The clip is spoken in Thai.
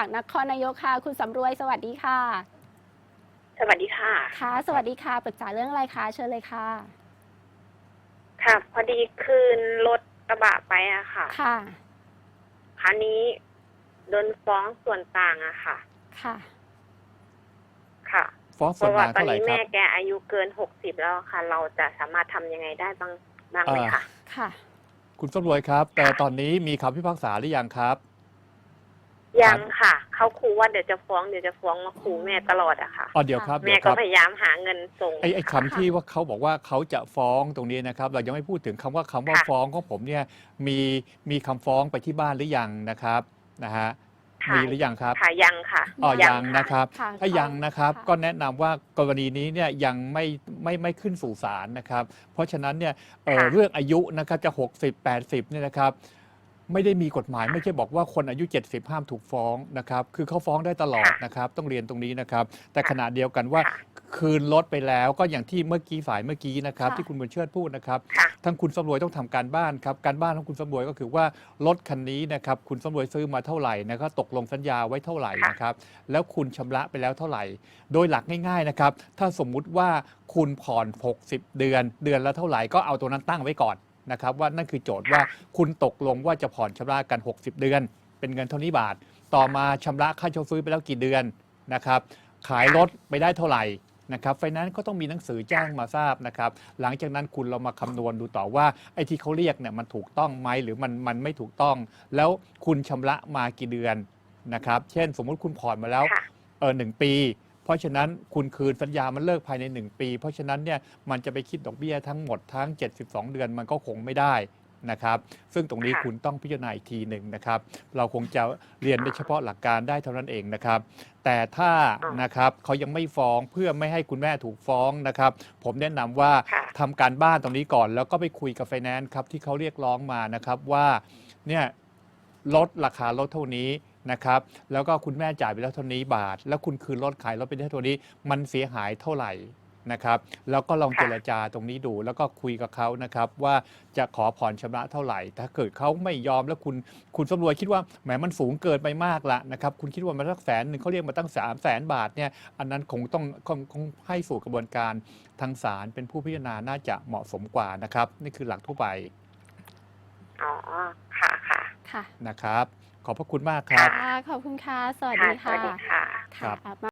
จากนครนายกค่ะ คุณสำรวยสวัสดีค่ะ สวัสดีค่ะ ค่ะ สวัสดีค่ะ ปรึกษาเรื่องอะไรคะเชิญเลยค่ะ ค่ะ พอดีคืนรถกระบะไปอะค่ะ ค่ะคราวนี้โดนฟ้องส่วนต่างอะค่ะ ค่ะ ค่ะฟ้องเพส่วนราะว่าต่างตอนเท่าไหร่นี้ครัแม่บ แกอายุเกินหกสิบแล้วค่ะ เราจะสามารถทำยังไงได้บ้างบ้างไหมอ่า คะ ค่ะ คุณสำรวยครับ แต่ตอนนี้มีคำพิพากษาหรือยังครับ ยังค่ะ เขาขู่ว่าเดี๋ยวจะฟ้องเดี๋ยวจะฟ้องมาขู่แม่ตลอดอะค่ะ อ๋อเดี๋ยวครับแม่เดี๋ยวคก็รับพยายามหาเงินส่ง ไอ้ไอ้ค่ะคำที่ว่าเขาบอกว่าเขาจะฟ้องตรงนี้นะครับ เรายังไม่พูดถึงคำว่าคำว่าค่ะ ฟ้องของผมเนี่ยมีมีคำฟ้องไปที่บ้านหรือยังนะครับนะฮะค่ะมีหรือยังครับ ค่ะยังค่ะอ๋อยังค่ะ นะครับ ค่ะถ้ายังนะครับค่ะ ก็แนะนำว่ากรณีนี้เนี่ยยังไม่ไม่ไม่ขึ้นสู่ศาลนะครับ เพราะฉะนั้นเนี่ยเอ่อค่ะ เรื่องอายุนะครับจะ 60 80เนี่ยนะครับ ไม่ได้มีกฎหมายไม่ใช่บอกว่าคนอายุ 70 ห้ามถูกฟ้องนะครับ คือเขาฟ้องได้ตลอดค่ะนะครับ ต้องเรียนตรงนี้นะครับ แต่ค่ะขณะเดียวกันว่าค่ะคืนรถไปแล้วก็อย่างที่เมื่อกี้ฝ่ายเมื่อกี้นะครับค่ะที่คุณบุญเชิดพูดนะครับค่ะทั้งคุณสำรวยต้องทำการบ้านครับการบ้านของคุณสำรวยก็คือว่ารถคันนี้นะครับคุณสำรวยซื้อมาเท่าไหร่นะครับตกลงสัญญาไว้เท่าไหร่ค่ะนะครับ แล้วคุณชำระไปแล้วเท่าไหร่ โดยหลักง่ายๆนะครับ ถ้าสมมุติว่าคุณผ่อน 60 เดือน เดือนละเท่าไหร่ก็เอาตัวนั้นตั้งไว้ก่อน นะครับว่านั่นคือโจทย์ว่าคุณตกลงว่าจะผ่อนชำระกัน 60 เดือน เป็นเงินเท่านี้บาท ต่อมาชำระค่าเช่าซื้อไปแล้วกี่เดือนนะครับขายรถไปได้เท่าไหร่นะครับไฟแนนซ์ก็ต้องมีหนังสือแจ้งมาทราบนะครับหลังจากนั้นคุณเรามาคำนวณดูต่อว่าไอ้ที่เขาเรียกเนี่ยมันถูกต้องไหมหรือมันมันไม่ถูกต้อง แล้วคุณชำระมากี่เดือนนะครับเช่นสมมุติคุณผ่อนมาแล้วค่ะเออหนึ่งปี เพราะฉะนั้นคุณคืนสัญญามันเลิกภายใน 1 ปี เพราะฉะนั้นเนี่ยมันจะไปคิดดอกเบี้ยทั้งหมดทั้ง 72 เดือนมันก็คงไม่ได้นะครับ ซึ่งตรงนี้ค่ะคุณต้องพิจารณาอีกทีหนึ่งนะครับ เราคงจะเรียนได้เฉพาะหลักการได้เท่านั้นเองนะครับ แต่ถ้าอ่านนะครับเขายังไม่ฟ้องเพื่อไม่ให้คุณแม่ถูกฟ้องนะครับ ผมแนะนำว่าค่ะทำการบ้านตรงนี้ก่อน แล้วก็ไปคุยกับไฟแนนซ์ครับที่เขาเรียกร้องมานะครับว่าเนี่ยลดราคารถเท่านี้ นะครับแล้วก็คุณแม่จ่ายไปแล้วเท่านี้บาท แล้วคุณคืนรถขายรถไปได้เท่านี้ มันเสียหายเท่าไหร่นะครับแล้วก็ลองเจรจาตรงนี้ดู แล้วก็คุยกับเขานะครับว่าจะขอผ่อนชำระเท่าไหร่ ถ้าเกิดเขาไม่ยอมแล้วคุณคุณสำรวยคิดว่าแหมมันสูงเกินไปมากละนะครับคุณคิดว่ามันสักแสนหนึ่งเขาเรียกมาตั้งสามแสนบาทเนี่ยอันนั้นคงต้องคงคงให้สู่กระบวนการทางศาลเป็นผู้พิจารณาน่าจะเหมาะสมกว่านะครับ นี่คือหลักทั่วไปอ๋อ ค่ะค่ะค่ะนะครับ ขอบพระคุณมากครับ ค่ะ ขอบคุณค่ะ สวัสค่ะ ดีสค่ะวัสดีค่ะครับค่ะ